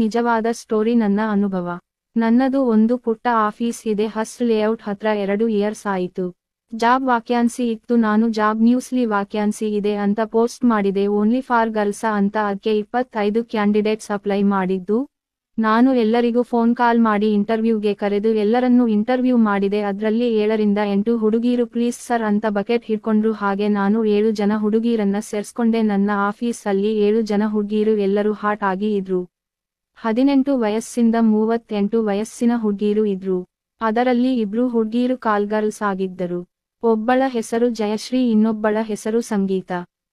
ನಿಜವಾದ ಸ್ಟೋರಿ ನನ್ನ ಅನುಭವ. ನನ್ನದು ಒಂದು ಪುಟ್ಟ ಆಫೀಸ್ ಇದೆ ಹಸ್ಟ್ ಲೇಔಟ್ ಹತ್ರ ಎರಡು ಇಯರ್ಸ್ ಆಯಿತು. ಜಾಬ್ ವಾಕ್ಯಾನ್ಸಿ ಇತ್ತು, ನಾನು ಜಾಬ್ ನ್ಯೂಸ್ಲಿ ವಾಕ್ಯಾನ್ಸಿ ಇದೆ ಅಂತ ಪೋಸ್ಟ್ ಮಾಡಿದೆ. ಓನ್ಲಿ ಫಾರ್ ಗರ್ಲ್ಸ ಅಂತ ಅದಕ್ಕೆ ಇಪ್ಪತ್ತೈದು ಕ್ಯಾಂಡಿಡೇಟ್ಸ್ ಅಪ್ಲೈ ಮಾಡಿದ್ದು. ನಾನು ಎಲ್ಲರಿಗೂ ಫೋನ್ ಕಾಲ್ ಮಾಡಿ ಇಂಟರ್ವ್ಯೂಗೆ ಕರೆದು ಎಲ್ಲರನ್ನೂ ಇಂಟರ್ವ್ಯೂ ಮಾಡಿದೆ. ಅದರಲ್ಲಿ ಏಳರಿಂದ ಎಂಟು ಹುಡುಗೀರು, ಪ್ಲೀಸ್ ಸರ್ ಅಂತ ಬಕೆಟ್ ಹಿಡ್ಕೊಂಡ್ರು. ಹಾಗೆ ನಾನು ಏಳು ಜನ ಹುಡುಗೀರನ್ನ ಸೇರ್ಸ್ಕೊಂಡೆ. ನನ್ನ ಆಫೀಸಲ್ಲಿ ಏಳು ಜನ ಹುಡುಗೀರು ಎಲ್ಲರೂ ಹಾಟ್ ಆಗಿ ಇದ್ರು. ಹದಿನೆಂಟು ವಯಸ್ಸಿಂದ ಮೂವತ್ತೆಂಟು ವಯಸ್ಸಿನ ಹುಡ್ಗೀರು ಇದ್ರು. ಅದರಲ್ಲಿ ಇಬ್ರು ಹುಡ್ಗೀರು ಕಾಲ್ಗರ್ಲ್ಸ್ ಆಗಿದ್ದರು. ಒಬ್ಬಳ ಹೆಸರು ಜಯಶ್ರೀ, ಇನ್ನೊಬ್ಬಳ ಹೆಸರು ಸಂಗೀತ.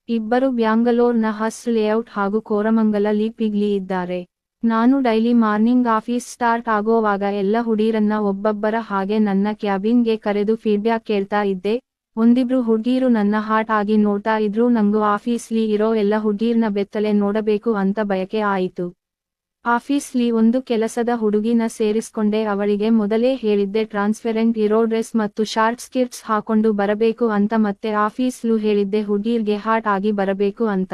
ಇಬ್ಬರು ಬ್ಯಾಂಗಲೋರ್ನ ಹಸ್ ಲೇಔಟ್ ಹಾಗೂ ಕೋರಮಂಗಲ ಲೀಪಿಗ್ಲಿ ಇದ್ದಾರೆ. ನಾನು ಡೈಲಿ ಮಾರ್ನಿಂಗ್ ಆಫೀಸ್ ಸ್ಟಾರ್ಟ್ ಆಗೋವಾಗ ಎಲ್ಲ ಹುಡೀರನ್ನ ಒಬ್ಬೊಬ್ಬರ ಹಾಗೆ ನನ್ನ ಕ್ಯಾಬಿನ್ಗೆ ಕರೆದು ಫೀಡ್ಬ್ಯಾಕ್ ಕೇಳ್ತಾ ಇದ್ದೆ. ಒಂದಿಬ್ರು ಹುಡ್ಗೀರು ನನ್ನ ಹಾರ್ಟ್ ಆಗಿ ನೋಡ್ತಾ ಇದ್ರು. ನಂಗೂ ಆಫೀಸ್ಲಿ ಇರೋ ಎಲ್ಲ ಹುಡ್ಗೀರ್ನ ಬೆತ್ತಲೆ ನೋಡಬೇಕು ಅಂತ ಬಯಕೆ ಆಯಿತು. ಆಫೀಸ್ಲಿ ಒಂದು ಕೆಲಸದ ಹುಡುಗಿನ ಸೇರಿಸ್ಕೊಂಡೆ ಅವಳಿಗೆ ಮೊದಲೇ ಹೇಳಿದ್ದೆ, ಟ್ರಾನ್ಸ್ಪೆರೆಂಟ್ ಇರೋ ಡ್ರೆಸ್ ಮತ್ತು ಶಾರ್ಟ್ ಸ್ಕಿರ್ಟ್ಸ್ ಹಾಕೊಂಡು ಬರಬೇಕು ಅಂತ ಮತ್ತೆ ಆಫೀಸ್ಲು ಹೇಳಿದ್ದೆ, ಹುಡುಗಿರ್ಗೆ ಹಾಟ್ ಆಗಿ ಬರಬೇಕು ಅಂತ.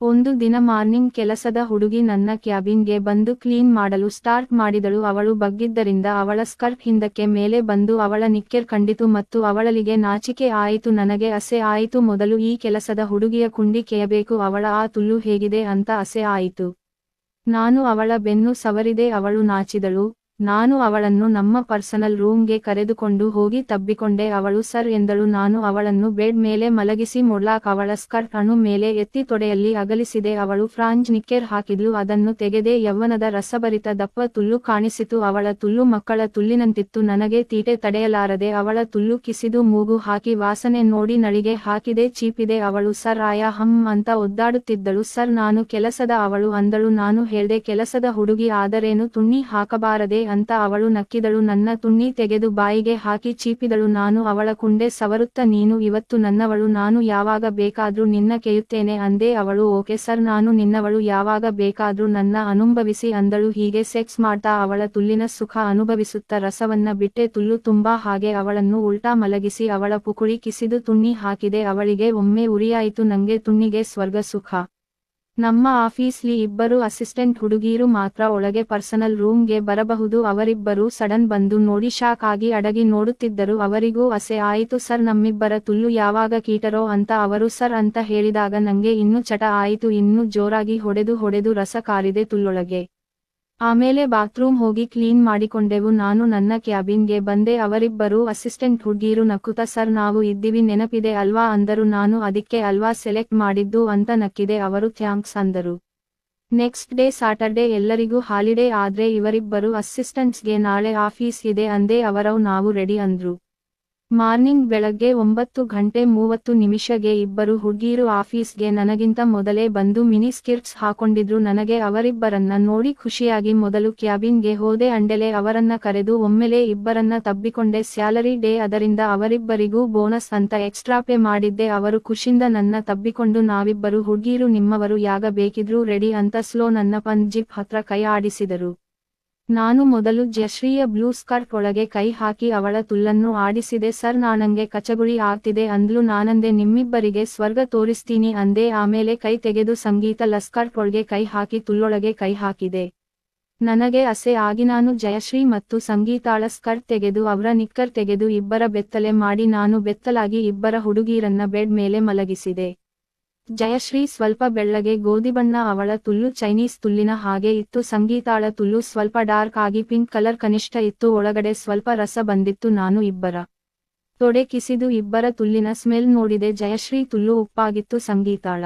ಒಂದು ದಿನ ಮಾರ್ನಿಂಗ್ ಕೆಲಸದ ಹುಡುಗಿ ನನ್ನ ಕ್ಯಾಬಿನ್ಗೆ ಬಂದು ಕ್ಲೀನ್ ಮಾಡಲು ಸ್ಟಾರ್ಟ್ ಮಾಡಿದಳು. ಅವಳು ಬಗ್ಗಿದ್ದರಿಂದ ಅವಳ ಸ್ಕರ್ಟ್ ಹಿಂದಕ್ಕೆ ಮೇಲೆ ಬಂದು ಅವಳ ನಿಕ್ಕೆರ್ ಕಂಡಿತು ಮತ್ತು ಅವಳಲಿಗೆ ನಾಚಿಕೆ ಆಯಿತು, ನನಗೆ ಅಸೆ ಆಯಿತು, ಮೊದಲು ಈ ಕೆಲಸದ ಹುಡುಗಿಯ ಕುಂಡಿ ಕೇಯಬೇಕು, ಅವಳ ಆ ತುಲ್ಲು ಹೇಗಿದೆ ಅಂತ ಅಸೆ ಆಯಿತು. ನಾನು ಅವಳ ಬೆನ್ನು ಸವರಿದೆ ಅವಳು ನಾಚಿದಳು. ನಾನು ಅವಳನ್ನು ನಮ್ಮ ಪರ್ಸನಲ್ ರೂಮ್ಗೆ ಕರೆದುಕೊಂಡು ಹೋಗಿ ತಬ್ಬಿಕೊಂಡೆ. ಅವಳು, ಸರ್, ಎಂದಳು. ನಾನು ಅವಳನ್ನು ಬೆಡ್ ಮೇಲೆ ಮಲಗಿಸಿ ಮೊಡ್ಲಾಕ್ ಅವಳ ಸ್ಕರ್ಟ್ ಅಣು ಮೇಲೆ ಎತ್ತಿ ತೊಡೆಯಲ್ಲಿ ಅಗಲಿಸಿದೆ. ಅವಳು ಫ್ರಾಂಜ್ ನಿಕ್ಕೇರ್ ಹಾಕಿದ್ಲು. ಅದನ್ನು ತೆಗೆದೆ ಯವ್ವನದ ರಸಭರಿತ ದಪ್ಪ ತುಲ್ಲು ಕಾಣಿಸಿತು. ಅವಳ ತುಲ್ಲು ಮಕ್ಕಳ ತುಲ್ಲಿನಂತಿತ್ತು. ನನಗೆ ತೀಟೆ ತಡೆಯಲಾರದೆ ಅವಳ ತುಲ್ಲು ಕಿಸಿದು ಮೂಗು ಹಾಕಿ ವಾಸನೆ ನೋಡಿ ನಳಿಗೆ ಹಾಕಿದೆ, ಚೀಪಿದೆ. ಅವಳು, ಸರ್, ಆಯಾ ಹಮ್ ಅಂತ ಒದ್ದಾಡುತ್ತಿದ್ದಳು. ಸರ್, ನಾನು ಕೆಲಸದ ಅವಳು ಅಂದಳು. ನಾನು ಹೇಳ್ದೆ, ಕೆಲಸದ ಹುಡುಗಿ ಆದರೇನು? ತುಣ್ಣಿ ಹಾಕಬಾರದೆ. ಅಂತ ಅವಳು ನಕ್ಕಿದಳು. ನನ್ನ ತುಣ್ಣಿ ತೆಗೆದು ಬಾಯಿಗೆ ಹಾಕಿ ಚೀಪಿದಳು. ನಾನು ಅವಳ ಕುಂಡೆ ಸವರುತ್ತ ನೀನು ಇವತ್ತು ನನ್ನವಳು. ನಾನು ಯಾವಾಗ ಬೇಕಾದ್ರೂ ನಿನ್ನ ಕೆಯುತ್ತೇನೆ ಅಂದೆ ಅವಳು. ಓಕೆ ಸರ್, ನಾನು ನಿನ್ನವಳು. ಯಾವಾಗ ಬೇಕಾದ್ರೂ ನನ್ನ ಅನುಭವಿಸಿ ಅಂದಳು. ಹೀಗೆ ಸೆಕ್ಸ್ ಮಾಡ್ತಾ ಅವಳ ತುಲ್ಲಿನ ಸುಖ ಅನುಭವಿಸುತ್ತ ರಸವನ್ನ ಬಿಟ್ಟೆ ತುಲ್ಲು ತುಂಬಾ ಹಾಗೆ ಅವಳನ್ನು ಉಲ್ಟಾ ಮಲಗಿಸಿ ಅವಳ ಪುಕುಳಿ ಕಿಸಿದು ತುಣ್ಣಿ ಹಾಕಿದೆ. ಅವಳಿಗೆ ಒಮ್ಮೆ ಉರಿಯಾಯಿತು. ನಂಗೆ ತುಣ್ಣಿಗೆ ಸ್ವರ್ಗ ಸುಖ. ನಮ್ಮ ಆಫೀಸ್ಲಿ ಇಬ್ಬರು ಅಸಿಸ್ಟೆಂಟ್ ಹುಡುಗೀರು ಮಾತ್ರ ಒಳಗೆ ಪರ್ಸನಲ್ ರೂಮ್ಗೆ ಬರಬಹುದು. ಅವರಿಬ್ಬರು ಸಡನ್ ಬಂದು ನೋಡಿ ಶಾಕ್ ಆಗಿ ಅಡಗಿ ನೋಡುತ್ತಿದ್ದರು. ಅವರಿಗೂ ಅಸೆ ಆಯಿತು. ಸರ್, ನಮ್ಮಿಬ್ಬರ ತುಲ್ಲು ಯಾವಾಗ ಕೀಟರೋ ಅಂತ ಅವರು ಸರ್ ಅಂತ ಹೇಳಿದಾಗ ನಂಗೆ ಇನ್ನು ಚಟ ಆಯಿತು. ಇನ್ನು ಜೋರಾಗಿ ಹೊಡೆದು ಹೊಡೆದು ರಸ ಕಾರಿದೆ ತುಲ್ಲೊಳಗೆ ಆಮೇಲೆ ಬಾತ್ರೂಮ್ ಹೋಗಿ ಕ್ಲೀನ್ ಮಾಡಿಕೊಂಡೆವು. ನಾನು ನನ್ನ ಕ್ಯಾಬಿನ್ಗೆ ಬಂದೆ. ಅವರಿಬ್ಬರು ಅಸಿಸ್ಟೆಂಟ್ ಹುಡ್ಗೀರು ನಕ್ಕುತ ಸರ್, ನಾವು ಇದ್ದೀವಿ, ನೆನಪಿದೆ ಅಲ್ವಾ? ಅಂದರು. ನಾನು ಅದಕ್ಕೆ ಅಲ್ವಾ, ಸೆಲೆಕ್ಟ್ ಮಾಡಿದ್ದು ಅಂತ ನಕ್ಕಿದೆ. ಅವರು ಥ್ಯಾಂಕ್ಸ್ ಅಂದರು. ನೆಕ್ಸ್ಟ್ ಡೇ ಸಾಟರ್ಡೆ ಎಲ್ಲರಿಗೂ ಹಾಲಿಡೇ. ಆದ್ರೆ ಇವರಿಬ್ಬರು ಅಸಿಸ್ಟೆಂಟ್ಸ್ಗೆ ನಾಳೆ ಆಫೀಸ್ ಇದೆ ಅಂದೇ ಅವರವು ನಾವು ರೆಡಿ ಅಂದ್ರು. ಮಾರ್ನಿಂಗ್ ಬೆಳಗ್ಗೆ ಒಂಬತ್ತು ಗಂಟೆ ಮೂವತ್ತು ನಿಮಿಷಗೆ ಇಬ್ಬರು ಹುಡುಗಿಯರು ಆಫೀಸ್ಗೆ ನನಗಿಂತ ಮೊದಲೇ ಬಂದು ಮಿನಿ ಸ್ಕಿರ್ಟ್ಸ್ ಹಾಕೊಂಡಿದ್ರು. ನನಗೆ ಅವರಿಬ್ಬರನ್ನ ನೋಡಿ ಖುಷಿಯಾಗಿ ಮೊದಲು ಕ್ಯಾಬಿನ್ಗೆ ಹೋದೆ. ಅಂಡೆಲೆ ಅವರನ್ನ ಕರೆದು ಒಮ್ಮೆಲೆ ಇಬ್ಬರನ್ನ ತಬ್ಬಿಕೊಂಡೆ. ಸ್ಯಾಲರಿ ಡೇ ಅದರಿಂದ ಅವರಿಬ್ಬರಿಗೂ ಬೋನಸ್ ಅಂತ ಎಕ್ಸ್ಟ್ರಾ ಪೇ ಮಾಡಿದ್ದೆ. ಅವರು ಖುಷಿಯಿಂದ ನನ್ನ ತಬ್ಬಿಕೊಂಡು, ನಾವಿಬ್ಬರು ಹುಡುಗಿಯರು ನಿಮ್ಮವರು ಯಾಗಬೇಕಿದ್ರು ರೆಡಿ ಅಂತ ಸ್ಲೋ ನನ್ನ ಪಂಜಿಪ್ ಹತ್ರ ಕೈ ಆಡಿಸಿದರು. ನಾನು ಮೊದಲು ಜಶ್ರೀಯ ಬ್ಲೂ ಸ್ಕರ್ಟ್ ಒಳಗೆ ಕೈ ಹಾಕಿ ಅವಳ ತುಲ್ಲನ್ನು ಆಡಿಸಿದೆ, ಸರ್, ನಾನಂಗೆ ಕಚಗುಳಿ ಆಗ್ತಿದೆ ಅಂದ್ಲು, ನಾನಂದೆ ನಿಮ್ಮಿಬ್ಬರಿಗೆ ಸ್ವರ್ಗ ತೋರಿಸ್ತೀನಿ ಅಂದೆ, ಆಮೇಲೆ ಕೈ ತೆಗೆದು ಸಂಗೀತ ಲಸ್ಕರ್ಟ್ ಒಳಗೆ ಕೈ ಹಾಕಿ ತುಲ್ಲೊಳಗೆ ಕೈ ಹಾಕಿದೆ. ನನಗೆ ಅಸೆ ಆಗಿ ನಾನು ಜಯಶ್ರೀ ಮತ್ತು ಸಂಗೀತಾಳ ಸ್ಕರ್ಟ್ ತೆಗೆದು ಅವರ ನಿಕ್ಕರ್ ತೆಗೆದು ಇಬ್ಬರ ಬೆತ್ತಲೆ ಮಾಡಿ, ನಾನು ಬೆತ್ತಲಾಗಿ ಇಬ್ಬರ ಹುಡುಗೀರನ್ನ ಬೆಡ್ ಮೇಲೆ ಮಲಗಿಸಿದೆ. ಜಯಶ್ರೀ ಸ್ವಲ್ಪ ಬೆಳ್ಳಗೆ ಗೋಧಿ ಬಣ್ಣ, ಅವಳ ತುಲ್ಲು ಚೈನೀಸ್ ತುಲ್ಲಿನ ಹಾಗೆ ಇತ್ತು. ಸಂಗೀತಾಳ ತುಲ್ಲು ಸ್ವಲ್ಪ ಡಾರ್ಕ್ ಆಗಿ ಪಿಂಕ್ ಕಲರ್, ಕನಿಷ್ಠ ಇತ್ತು. ಒಳಗಡೆ ಸ್ವಲ್ಪ ರಸ ಬಂದಿತ್ತು. ನಾನು ಇಬ್ಬರ ತೊಡೆ ಕಿಸಿದು ಇಬ್ಬರ ತುಲ್ಲಿನ ಸ್ಮೆಲ್ ನೋಡಿದೆ. ಜಯಶ್ರೀ ತುಲ್ಲು ಉಪ್ಪಾಗಿತ್ತು, ಸಂಗೀತಾಳ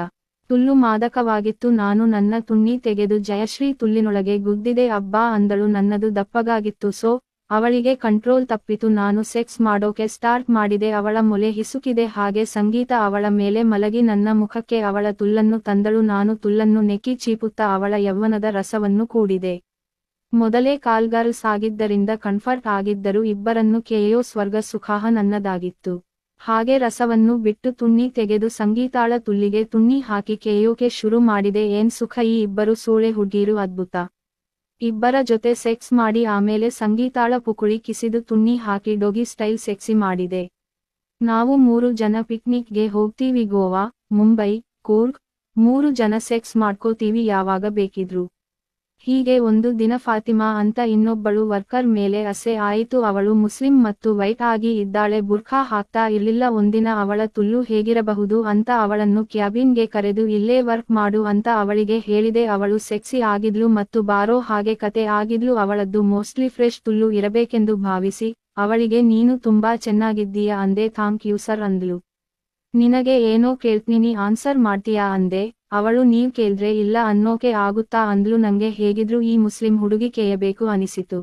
ತುಲ್ಲು ಮಾದಕವಾಗಿತ್ತು. ನಾನು ನನ್ನ ತುಣ್ಣಿ ತೆಗೆದು ಜಯಶ್ರೀ ತುಲ್ಲಿನೊಳಗೆ ಗುದ್ದಿದೆ. ಅಬ್ಬಾ, ಅಂದಳು. ನನ್ನದು ದಪ್ಪಗಾಗಿತ್ತು. ಸೊ ಅವಳಿಗೆ ಕಂಟ್ರೋಲ್ ತಪ್ಪಿತು, ನಾನು ಸೆಕ್ಸ್ ಮಾಡೋಕೆ ಸ್ಟಾರ್ಟ್ ಮಾಡಿದೆ, ಅವಳ ಮೊಲೆ ಹಿಸುಕಿದೆ, ಹಾಗೆ ಸಂಗೀತ ಅವಳ ಮೇಲೆ ಮಲಗಿ ನನ್ನ ಮುಖಕ್ಕೆ ಅವಳ ತುಲ್ಲನ್ನು ತಂದಳು, ನಾನು ತುಲ್ಲನ್ನು ನೆಕ್ಕಿ ಚೀಪುತ್ತಾ ಅವಳ ಯವ್ವನದ ರಸವನ್ನು ಕೂಡಿದೆ. ಮೊದಲೇ ಕಾಲ್ಗರ್ಲ್ಸ್ ಆಗಿದ್ದರಿಂದ ಕನ್ಫರ್ಟ್ ಆಗಿದ್ದರು ಇಬ್ಬರನ್ನು ಕೇಯೋ ಸ್ವರ್ಗ ಸುಖಾಹ ನನ್ನದಾಗಿತ್ತು. ಹಾಗೆ ರಸವನ್ನು ಬಿಟ್ಟು ತುಣ್ಣಿ ತೆಗೆದು ಸಂಗೀತಾಳ ತುಲ್ಲಿಗೆ ತುಣ್ಣಿ ಹಾಕಿ ಕೇಯೋಕೆ ಶುರು ಮಾಡಿದೆ, ಏನ್ ಸುಖ ಈ ಇಬ್ಬರು ಸೂಳೆ ಹುಡ್ಗೀರು ಅದ್ಭುತ. ಇಬ್ಬರ ಜೊತೆ ಸೆಕ್ಸ್ ಮಾಡಿ ಆಮೇಲೆ ಸಂಗೀತಾಳ ಪುಕುಳಿ ಕಿಸಿದು ತುಣ್ಣಿ ಹಾಕಿ ಡೊಗಿ ಸ್ಟೈಲ್ ಸೆಕ್ಸಿ ಮಾಡಿದೆ. ನಾವು ಮೂರು ಜನ ಪಿಕ್ನಿಕ್ಗೆ ಹೋಗ್ತೀವಿ ಗೋವಾ, ಮುಂಬೈ, ಕೂರ್ಗ್. ಮೂರು ಜನ ಸೆಕ್ಸ್ ಮಾಡ್ಕೋತೀವಿ ಯಾವಾಗ ಬೇಕಿದ್ರು. ಹೀಗೆ ಒಂದು ದಿನ ಫಾತಿಮಾ ಅಂತ ಇನ್ನೊಬ್ಬಳು ವರ್ಕರ್ ಮೇಲೆ ಅಸೆ ಆಯಿತು. ಅವಳು ಮುಸ್ಲಿಂ ಮತ್ತು ವೈಟ್ ಆಗಿ ಇದ್ದಾಳೆ. ಬುರ್ಖಾ ಹಾಕ್ತಾ ಇರಲಿಲ್ಲ. ಒಂದಿನ ಅವಳ ತುಲ್ಲು ಹೇಗಿರಬಹುದು ಅಂತ ಅವಳನ್ನು ಕ್ಯಾಬಿನ್ಗೆ ಕರೆದು, ಇಲ್ಲೇ ವರ್ಕ್ ಮಾಡು ಅಂತ ಅವಳಿಗೆ ಹೇಳಿದೆ. ಅವಳು ಸೆಕ್ಸಿ ಆಗಿದ್ಲು ಮತ್ತು ಬಾರೋ ಹಾಗೆ ಕತೆ ಆಗಿದ್ಲು. ಅವಳದ್ದು ಮೋಸ್ಟ್ಲಿ ಫ್ರೆಶ್ ತುಲ್ಲು ಇರಬೇಕೆಂದು ಭಾವಿಸಿ, ಅವಳಿಗೆ ನೀನು ತುಂಬಾ ಚೆನ್ನಾಗಿದ್ದೀಯ ಅಂದೆ. ಥಾಂಕ್ ಯು ಸರ್ ಅಂದ್ಲು. ನಿನಗೆ ಏನೋ ಕೇಳ್ತೀನಿ ಆನ್ಸರ್ ಮಾಡ್ತೀಯಾ ಅಂದೆ. ಅವಳು ನೀವ್ ಕೇಳ್ದ್ರೆ ಇಲ್ಲ ಅನ್ನೋಕೆ ಆಗುತ್ತಾ ಅಂದ್ಲು ನಂಗೆ ಹೇಗಿದ್ರು ಈ ಮುಸ್ಲಿಂ ಹುಡುಗಿ ಕೇಯಬೇಕು ಅನಿಸಿತು.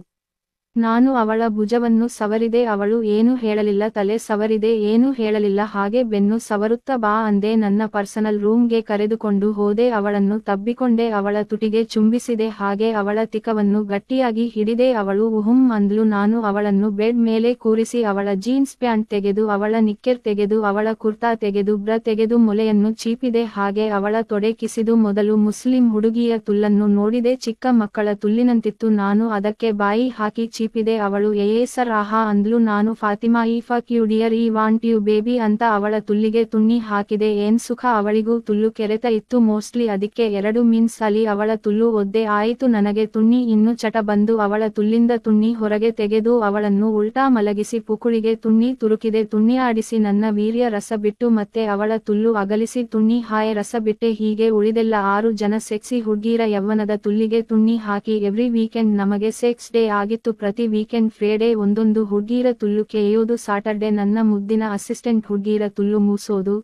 ನಾನು ಅವಳ ಭುಜವನ್ನು ಸವರಿದೆ, ಅವಳು ಏನು ಹೇಳಲಿಲ್ಲ, ತಲೆ ಸವರಿದೆ, ಏನು ಹೇಳಲಿಲ್ಲ, ಹಾಗೆ ಬೆನ್ನು ಸವರುತ್ತಾ ಬಾ ಅಂದೆ ನನ್ನ ಪರ್ಸನಲ್ ರೂಮ್ಗೆ ಕರೆದುಕೊಂಡು ಹೋದೆ, ಅವಳನ್ನು ತಬ್ಬಿಕೊಂಡೆ, ಅವಳ ತುಟಿಗೆ ಚುಂಬಿಸಿದೆ, ಹಾಗೆ ಅವಳ ತಿಕವನ್ನು ಗಟ್ಟಿಯಾಗಿ ಹಿಡಿದೆ, ಅವಳು ಉಹುಂ ಅಂದ್ಲು, ನಾನು ಅವಳನ್ನು ಬೆಡ್ ಮೇಲೆ ಕೂರಿಸಿ ಅವಳ ಜೀನ್ಸ್ ಪ್ಯಾಂಟ್ ತೆಗೆದು, ಅವಳ ನಿಕ್ಕೆರ್ ತೆಗೆದು, ಅವಳ ಕುರ್ತಾ ತೆಗೆದು, ಬ್ರ ತೆಗೆದು ಮೊಲೆಯನ್ನು ಚೀಪಿದೆ, ಹಾಗೆ ಅವಳ ತೊಡೆ ಕಿಸಿದು ಮೊದಲು ಮುಸ್ಲಿಂ ಹುಡುಗಿಯ ತುಲ್ಲನ್ನು ನೋಡಿದೆ, ಚಿಕ್ಕ ಮಕ್ಕಳ ತುಲ್ಲಿನಂತಿತ್ತು, ನಾನು ಅದಕ್ಕೆ ಬಾಯಿ ಹಾಕಿ ಚೀಪಿದೆ ಅವಳು ಎಯೇ ಸರ್, ಆಹಾ, ಅಂದ್ಲು ನಾನು. Fatima, I fuck you dear I want you baby ಅಂತ ಅವಳ ತುಲ್ಲಿಗೆ ತುಣ್ಣಿ ಹಾಕಿದೆ. ಏನ್ ಸುಖ, ಅವಳಿಗೂ ತುಲ್ಲು ಕೆರೆತ ಇತ್ತು. ಮೋಸ್ಟ್ಲಿ ಅದಕ್ಕೆ ಎರಡು ಮೀನ್ಸ್ ಅಲ್ಲಿ ಅವಳ ತುಲ್ಲು ಒದ್ದೆ. ಆಯಿತು ನನಗೆ ತುಣ್ಣಿ ಇನ್ನು ಚಟ ಬಂದು ಅವಳ ತುಲ್ಲಿಂದ ತುಣ್ಣಿ ಹೊರಗೆ ತೆಗೆದು ಅವಳನ್ನು ಉಲ್ಟಾ ಮಲಗಿಸಿ ಪುಕುಳಿಗೆ ತುಣ್ಣಿ ತುರುಕಿದೆ. ತುಣ್ಣಿ ಆಡಿಸಿ ನನ್ನ ವೀರ್ಯ ರಸ ಬಿಟ್ಟು ಮತ್ತೆ ಅವಳ ತುಲ್ಲು ಅಗಲಿಸಿ ತುಣ್ಣಿ ಹಾಯ ರಸ ಬಿಟ್ಟೆ. ಹೀಗೆ ಉಳಿದೆಲ್ಲ ಆರು ಜನ ಸೆಕ್ಸಿ ಹುಡ್ಗೀರ ಯವ್ವನದ ತುಲ್ಲಿಗೆ ತುಣ್ಣಿ ಹಾಕಿ. ಎವ್ರಿ ವೀಕೆಂಡ್ ನಮಗೆ ಸೆಕ್ಸ್ ಡೇ ಆಗಿತ್ತು. ಪ್ರತಿ ವೀಕೆಂಡ್ ಫ್ರೈಡೇ ಒಂದೊಂದು ಹುಡ್ಗೀರ ತುಲ್ಲು ಕೇಯೋದು ಸಾಟರ್ಡೆ ನನ್ನ ಮುದ್ದಿನ ಅಸಿಸ್ಟೆಂಟ್ ಹುಡ್ಗೀರ ತುಲ್ಲು ಮೂಸೋದು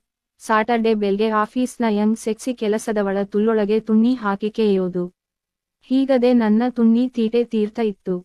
ಸಾಟರ್ಡೆ ಬೆಲ್ಗೆ ಆಫೀಸ್ನ ಯಂಗ್ ಸೆಕ್ಸಿ ಕೆಲಸದವಳ ತುಳ್ಳೊಳಗೆ ತುಣ್ಣಿ ಹಾಕಿ ಕೇಯೋದು. ಹೀಗದೆ ನನ್ನ ತುಣ್ಣಿ ತೀಟೆ ತೀರ್ಥ ಇತ್ತು.